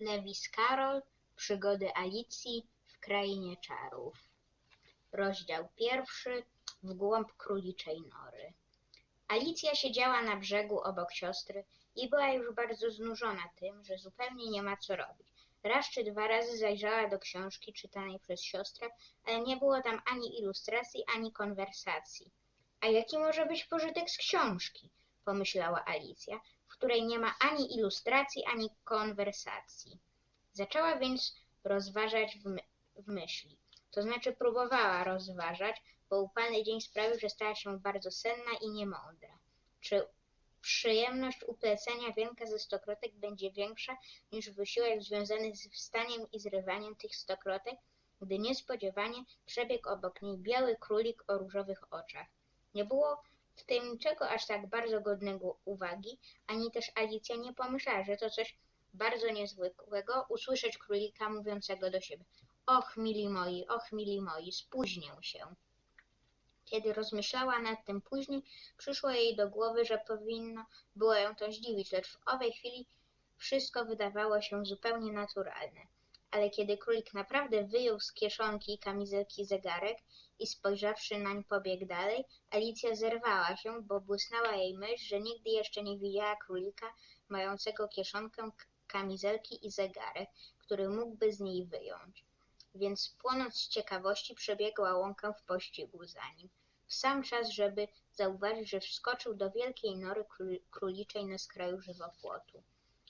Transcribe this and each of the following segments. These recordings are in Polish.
Lewis Carroll Przygody Alicji w Krainie Czarów Rozdział pierwszy W głąb króliczej nory Alicja siedziała na brzegu obok siostry i była już bardzo znużona tym, że zupełnie nie ma co robić. Raz czy dwa razy zajrzała do książki czytanej przez siostrę, ale nie było tam ani ilustracji, ani konwersacji. A jaki może być pożytek z książki? pomyślała Alicja, której nie ma ani ilustracji, ani konwersacji. Zaczęła więc rozważać w, my w myśli. To znaczy próbowała rozważać, bo upalny dzień sprawił, że stała się bardzo senna i niemądra. Czy przyjemność uplecenia wienka ze stokrotek będzie większa niż wysiłek związany z wstaniem i zrywaniem tych stokrotek, gdy niespodziewanie przebiegł obok niej biały królik o różowych oczach. Nie było w tym niczego aż tak bardzo godnego uwagi, ani też Alicja nie pomyślała, że to coś bardzo niezwykłego usłyszeć królika mówiącego do siebie. Och, mili moi, och, mili moi, spóźnię się. Kiedy rozmyślała nad tym później, przyszło jej do głowy, że powinno było ją to zdziwić, lecz w owej chwili wszystko wydawało się zupełnie naturalne. Ale kiedy królik naprawdę wyjął z kieszonki kamizelki zegarek i spojrzawszy nań pobiegł dalej, Alicja zerwała się, bo błysnęła jej myśl, że nigdy jeszcze nie widziała królika mającego kieszonkę kamizelki i zegarek, który mógłby z niej wyjąć. Więc płonąc z ciekawości przebiegła łąkę w pościgu za nim. W sam czas, żeby zauważyć, że wskoczył do wielkiej nory króliczej na skraju żywopłotu.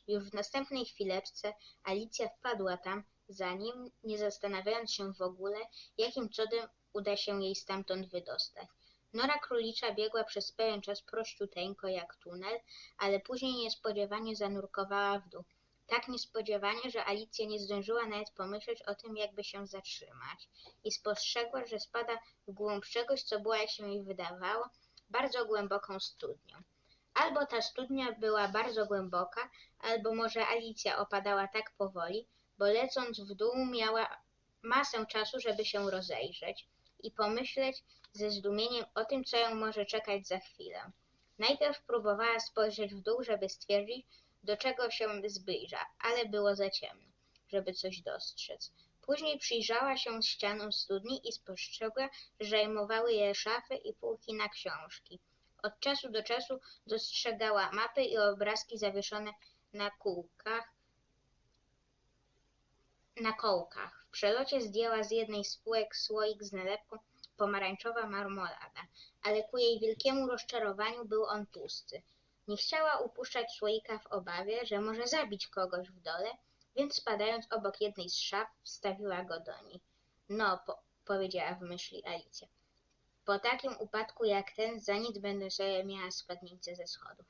Już w następnej chwileczce Alicja wpadła tam za nim, nie zastanawiając się w ogóle, jakim cudem uda się jej stamtąd wydostać. Nora królicza biegła przez pewien czas prościuteńko jak tunel, ale później niespodziewanie zanurkowała w dół. Tak niespodziewanie, że Alicja nie zdążyła nawet pomyśleć o tym, jakby się zatrzymać i spostrzegła, że spada w głąb czegoś, co było, jak się jej wydawało, bardzo głęboką studnią. Albo ta studnia była bardzo głęboka, albo może Alicja opadała tak powoli, bo lecąc w dół miała masę czasu, żeby się rozejrzeć i pomyśleć ze zdumieniem o tym, co ją może czekać za chwilę. Najpierw próbowała spojrzeć w dół, żeby stwierdzić, do czego się zbliża, ale było za ciemno, żeby coś dostrzec. Później przyjrzała się ścianom studni i spostrzegła, że zajmowały je szafy i półki na książki. Od czasu do czasu dostrzegała mapy i obrazki zawieszone na kółkach, na kołkach. W przelocie zdjęła z jednej z półek słoik z nalepką pomarańczowa marmolada, ale ku jej wielkiemu rozczarowaniu był on pusty. Nie chciała upuszczać słoika w obawie, że może zabić kogoś w dole, więc spadając obok jednej z szaf, wstawiła go do niej. No, po powiedziała w myśli Alicja. Po takim upadku jak ten, za nic będę sobie miała spadnicę ze schodów.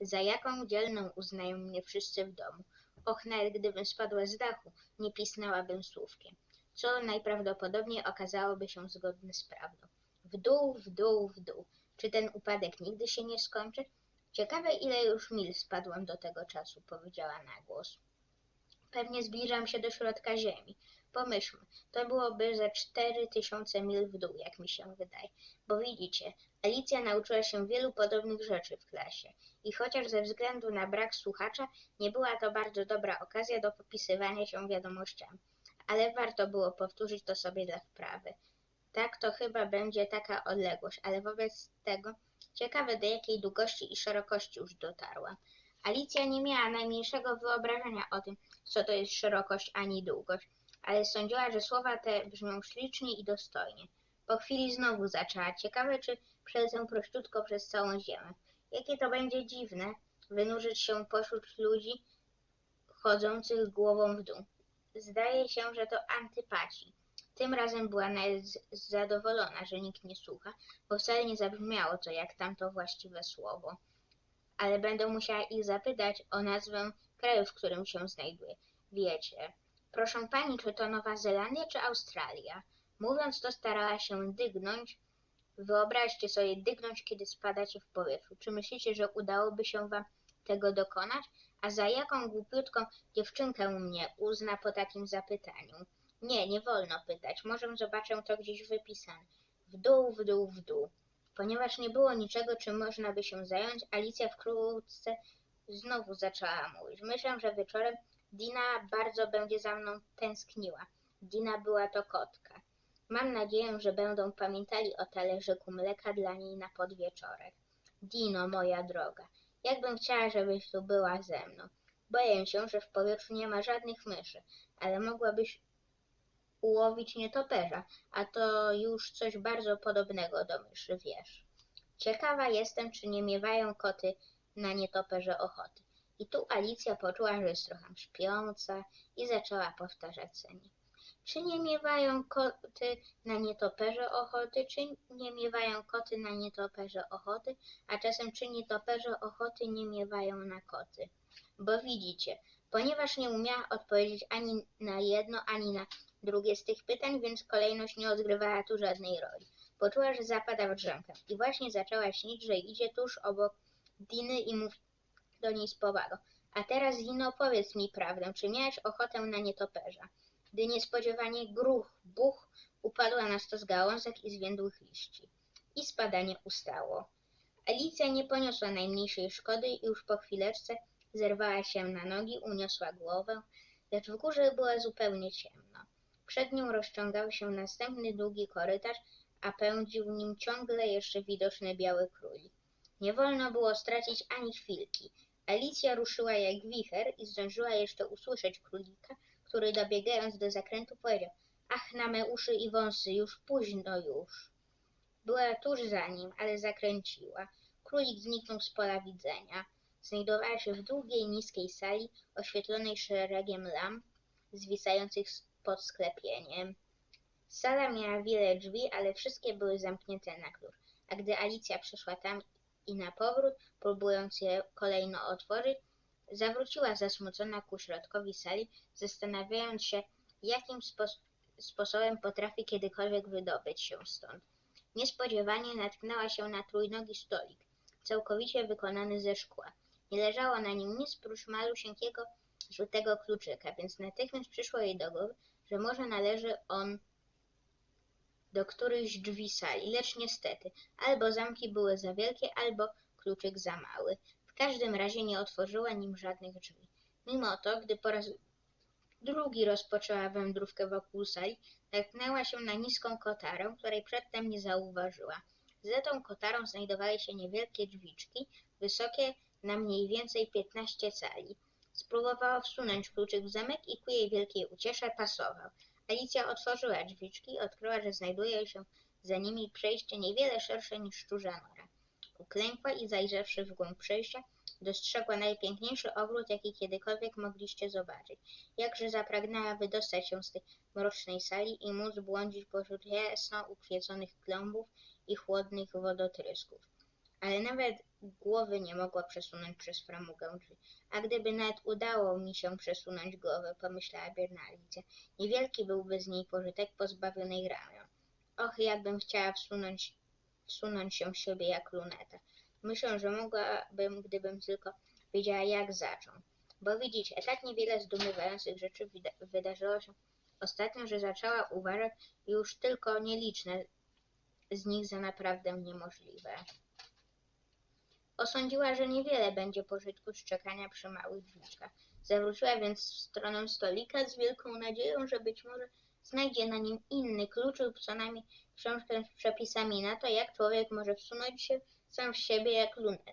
Za jaką dzielną uznają mnie wszyscy w domu. Och, nawet gdybym spadła z dachu, nie pisnęłabym słówkiem, co najprawdopodobniej okazałoby się zgodne z prawdą. W dół, w dół, w dół. Czy ten upadek nigdy się nie skończy? Ciekawe, ile już mil spadłam do tego czasu, powiedziała na głos. Pewnie zbliżam się do środka ziemi. Pomyślmy, to byłoby ze cztery tysiące mil w dół, jak mi się wydaje. Bo widzicie, Alicja nauczyła się wielu podobnych rzeczy w klasie i chociaż ze względu na brak słuchacza nie była to bardzo dobra okazja do popisywania się wiadomościami, ale warto było powtórzyć to sobie dla wprawy. Tak to chyba będzie taka odległość, ale wobec tego ciekawe do jakiej długości i szerokości już dotarła. Alicja nie miała najmniejszego wyobrażenia o tym, co to jest szerokość ani długość, ale sądziła, że słowa te brzmią ślicznie i dostojnie. Po chwili znowu zaczęła. Ciekawe, czy przelecę prościutko przez całą ziemię. Jakie to będzie dziwne, wynurzyć się pośród ludzi chodzących głową w dół. Zdaje się, że to antypaci. Tym razem była nawet zadowolona, że nikt nie słucha, bo wcale nie zabrzmiało to jak tamto właściwe słowo. Ale będę musiała ich zapytać o nazwę kraju, w którym się znajduje. Wiecie, proszę pani, czy to Nowa Zelandia, czy Australia? Mówiąc to starała się dygnąć. Wyobraźcie sobie dygnąć, kiedy spadacie w powietrzu. Czy myślicie, że udałoby się wam tego dokonać? A za jaką głupiutką dziewczynkę mnie uzna po takim zapytaniu? Nie, nie wolno pytać. Może zobaczę to gdzieś wypisane. W dół, w dół, w dół. Ponieważ nie było niczego, czym można by się zająć, Alicja wkrótce znowu zaczęła mówić. Myślę, że wieczorem Dina bardzo będzie za mną tęskniła. Dina była to kotka. Mam nadzieję, że będą pamiętali o talerzyku mleka dla niej na podwieczorek. Dino, moja droga, jakbym chciała, żebyś tu była ze mną. Boję się, że w powietrzu nie ma żadnych myszy, ale mogłabyś ułowić nietoperza, a to już coś bardzo podobnego do myszy, wiesz. Ciekawa jestem, czy nie miewają koty na nietoperze ochoty. I tu Alicja poczuła, że jest trochę śpiąca i zaczęła powtarzać senie. Czy nie miewają koty na nietoperze ochoty, czy nie miewają koty na nietoperze ochoty, a czasem czy nietoperze ochoty nie miewają na koty? Bo widzicie, ponieważ nie umiała odpowiedzieć ani na jedno, ani na drugie z tych pytań, więc kolejność nie odgrywała tu żadnej roli. Poczuła, że zapada w drzemkę i właśnie zaczęła śnić, że idzie tuż obok Diny i mówi do niej z powagą. A teraz, Dino, powiedz mi prawdę, czy miałeś ochotę na nietoperza? Gdy niespodziewanie gruch, buch, upadła na stos gałązek i zwiędłych liści. I spadanie ustało. Alicja nie poniosła najmniejszej szkody i już po chwileczce zerwała się na nogi, uniosła głowę, lecz w górze było zupełnie ciemno. Przed nią rozciągał się następny długi korytarz, a pędził nim ciągle jeszcze widoczny biały królik. Nie wolno było stracić ani chwilki. Alicja ruszyła jak wicher i zdążyła jeszcze usłyszeć królika, który dobiegając do zakrętu powiedział Ach, na me uszy i wąsy, już późno już. Była tuż za nim, ale zakręciła. Królik zniknął z pola widzenia. Znajdowała się w długiej, niskiej sali, oświetlonej szeregiem lamp, zwisających pod sklepieniem. Sala miała wiele drzwi, ale wszystkie były zamknięte na klucz, a gdy Alicja przeszła tam i na powrót, próbując je kolejno otworzyć, zawróciła zasmucona ku środkowi sali, zastanawiając się, jakim spos sposobem potrafi kiedykolwiek wydobyć się stąd. Niespodziewanie natknęła się na trójnogi stolik, całkowicie wykonany ze szkła. Nie leżało na nim nic prócz malusieńkiego żółtego kluczyka, więc natychmiast przyszło jej do głowy, że może należy on do którychś drzwi sali, lecz niestety, albo zamki były za wielkie, albo kluczyk za mały. W każdym razie nie otworzyła nim żadnych drzwi. Mimo to, gdy po raz drugi rozpoczęła wędrówkę wokół sali, natknęła się na niską kotarę, której przedtem nie zauważyła. Za tą kotarą znajdowały się niewielkie drzwiczki, wysokie na mniej więcej piętnaście cali. Spróbowała wsunąć kluczyk w zamek i ku jej wielkiej uciesze pasował. Alicja otworzyła drzwiczki i odkryła, że znajduje się za nimi przejście niewiele szersze niż szczurza nora. Uklękła i zajrzawszy w głąb przejścia, dostrzegła najpiękniejszy ogród, jaki kiedykolwiek mogliście zobaczyć. Jakże zapragnęła wydostać się z tej mrocznej sali i móc błądzić pośród jasno ukwieczonych klombów i chłodnych wodotrysków. Ale nawet głowy nie mogła przesunąć przez framugę drzwi. A gdyby nawet udało mi się przesunąć głowę, pomyślała biedna niewielki byłby z niej pożytek pozbawionej ramion. Och, jakbym chciała wsunąć, wsunąć się w siebie jak luneta. Myślę, że mogłabym, gdybym tylko wiedziała, jak zacząć. Bo widzicie, tak niewiele zdumiewających rzeczy wydarzyło się ostatnio, że zaczęła uważać już tylko nieliczne z nich za naprawdę niemożliwe. Osądziła, że niewiele będzie pożytku z czekania przy małych drzwiczkach. Zawróciła więc w stronę stolika z wielką nadzieją, że być może znajdzie na nim inny klucz lub co najmniej książkę z przepisami na to, jak człowiek może wsunąć się sam w siebie jak luneta.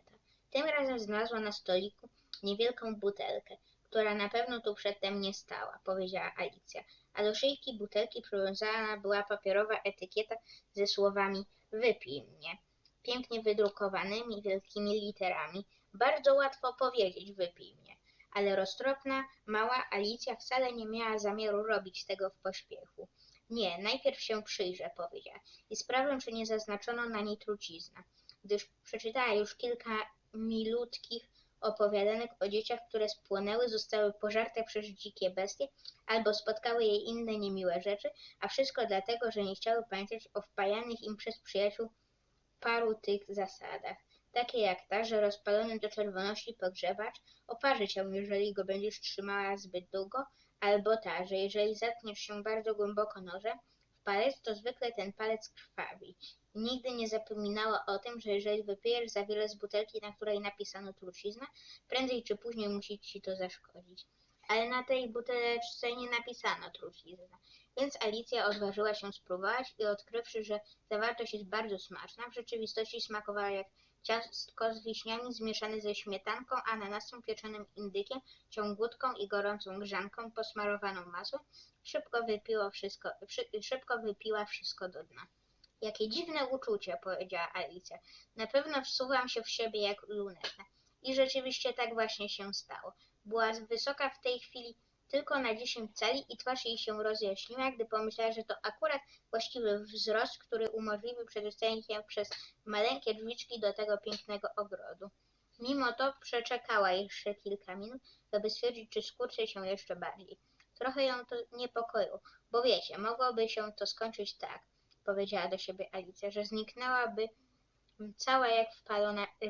Tym razem znalazła na stoliku niewielką butelkę, która na pewno tu przedtem nie stała, powiedziała Alicja, a do szyjki butelki przywiązana była papierowa etykieta ze słowami wypij mnie pięknie wydrukowanymi wielkimi literami. Bardzo łatwo powiedzieć wypij mnie. Ale roztropna, mała Alicja wcale nie miała zamiaru robić tego w pośpiechu. Nie, najpierw się przyjrzę, powiedziała, i sprawdzę, czy nie zaznaczono na niej trucizna, gdyż przeczytała już kilka milutkich opowiadanek o dzieciach, które spłonęły, zostały pożarte przez dzikie bestie, albo spotkały je inne niemiłe rzeczy, a wszystko dlatego, że nie chciały pamiętać o wpajanych im przez przyjaciół paru tych zasadach, takie jak ta, że rozpalony do czerwoności pogrzebacz oparzy cię, jeżeli go będziesz trzymała zbyt długo, albo ta, że jeżeli zatkniesz się bardzo głęboko nożem w palec, to zwykle ten palec krwawi. Nigdy nie zapominała o tym, że jeżeli wypijesz za wiele z butelki, na której napisano trucizna, prędzej czy później musi ci to zaszkodzić. Ale na tej buteleczce nie napisano trucizna. Więc Alicja odważyła się spróbować i odkrywszy, że zawartość jest bardzo smaczna, w rzeczywistości smakowała jak ciastko z wiśniami zmieszane ze śmietanką, ananasem, pieczonym indykiem, ciągutką i gorącą grzanką posmarowaną masłem, szybko, wypiło wszystko, szy- szybko wypiła wszystko do dna. Jakie dziwne uczucie, powiedziała Alicja. Na pewno wsuwam się w siebie jak luneta. I rzeczywiście tak właśnie się stało. Była wysoka w tej chwili tylko na 10 cali i twarz jej się rozjaśniła, gdy pomyślała, że to akurat właściwy wzrost, który umożliwi przedostanie się przez maleńkie drzwiczki do tego pięknego ogrodu. Mimo to przeczekała jeszcze kilka minut, żeby stwierdzić, czy skurczy się jeszcze bardziej. Trochę ją to niepokoiło, bo wiecie, mogłoby się to skończyć tak, powiedziała do siebie Alicja, że zniknęłaby cała jak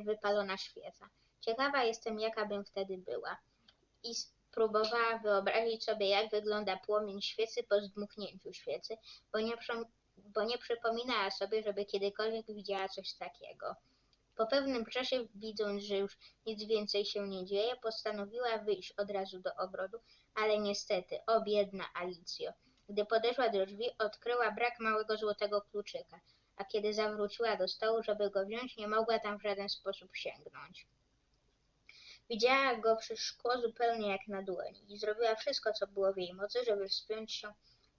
wypalona świeca. Ciekawa jestem, jaka bym wtedy była. I spróbowała wyobrazić sobie, jak wygląda płomień świecy po zdmuchnięciu świecy, bo nie, bo nie przypominała sobie, żeby kiedykolwiek widziała coś takiego. Po pewnym czasie, widząc, że już nic więcej się nie dzieje, postanowiła wyjść od razu do ogrodu, ale niestety, o biedna Alicjo. Gdy podeszła do drzwi, odkryła brak małego złotego kluczyka, a kiedy zawróciła do stołu, żeby go wziąć, nie mogła tam w żaden sposób sięgnąć. Widziała go przez szkło zupełnie jak na dłoni i zrobiła wszystko, co było w jej mocy, żeby wspiąć się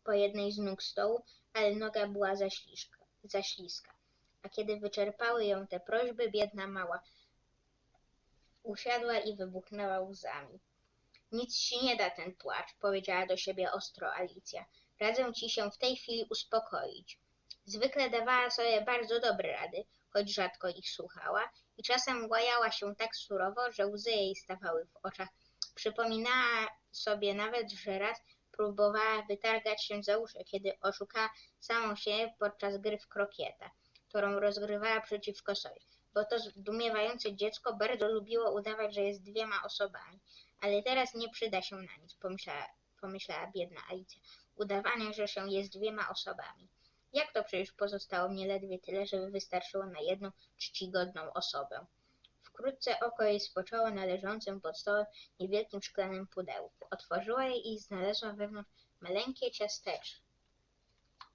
po jednej z nóg stołu, ale noga była zaśliska, zaśliska. A kiedy wyczerpały ją te prośby, biedna mała usiadła i wybuchnęła łzami. Nic ci nie da ten płacz, powiedziała do siebie ostro Alicja. Radzę ci się w tej chwili uspokoić. Zwykle dawała sobie bardzo dobre rady, choć rzadko ich słuchała i czasem łajała się tak surowo, że łzy jej stawały w oczach. Przypominała sobie nawet, że raz próbowała wytargać się za uszy, kiedy oszukała samą siebie podczas gry w krokieta, którą rozgrywała przeciwko sobie, bo to zdumiewające dziecko bardzo lubiło udawać, że jest dwiema osobami. Ale teraz nie przyda się na nic, pomyślała, pomyślała biedna Alicja. Udawanie, że się jest dwiema osobami. Jak to przecież pozostało mnie ledwie tyle, żeby wystarczyło na jedną czcigodną osobę. Wkrótce oko jej spoczęło na leżącym pod stołem niewielkim szklanym pudełku. Otworzyła je i znalazła wewnątrz maleńkie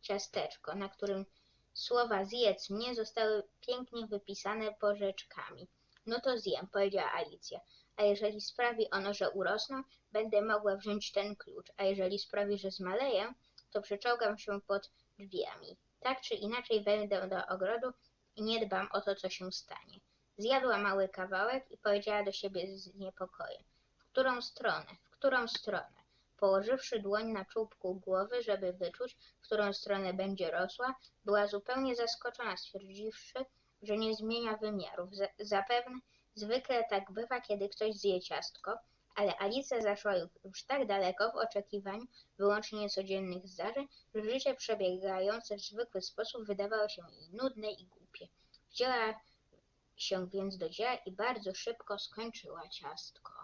ciasteczko, na którym słowa zjedz mnie zostały pięknie wypisane porzeczkami. No to zjem, powiedziała Alicja. A jeżeli sprawi ono, że urosną, będę mogła wziąć ten klucz, a jeżeli sprawi, że zmaleję, to przyczołgam się pod drzwiami. Tak czy inaczej wejdę do ogrodu i nie dbam o to, co się stanie. Zjadła mały kawałek i powiedziała do siebie z niepokojem. W którą stronę? W którą stronę? Położywszy dłoń na czubku głowy, żeby wyczuć, w którą stronę będzie rosła, była zupełnie zaskoczona, stwierdziwszy, że nie zmienia wymiarów. Za- Zapewne zwykle tak bywa, kiedy ktoś zje ciastko, ale Alicja zaszła już tak daleko w oczekiwaniu wyłącznie codziennych zdarzeń, że życie przebiegające w zwykły sposób wydawało się jej nudne i głupie. Wzięła się więc do dzieła i bardzo szybko skończyła ciastko.